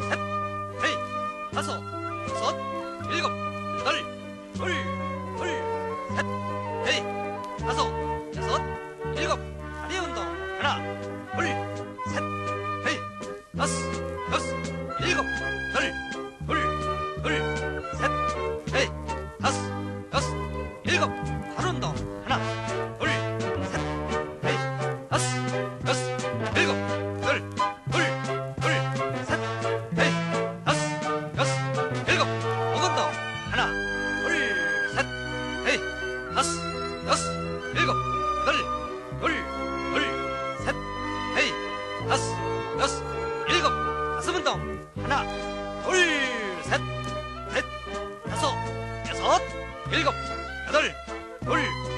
셋, 넷, 다섯, 여섯, 일곱, 여덟, 둘, 둘, 셋, 넷, 다섯, 여섯, 일곱, 다리 운동. 하나, 둘, 셋, 넷, 다섯, 여섯, 일곱, 둘, 둘, 셋, 넷, 다섯, 여섯, 일곱. 다섯, 여섯, 일곱, 가슴 운동. 하나, 둘, 셋, 넷, 다섯, 여섯, 일곱, 여덟, 둘,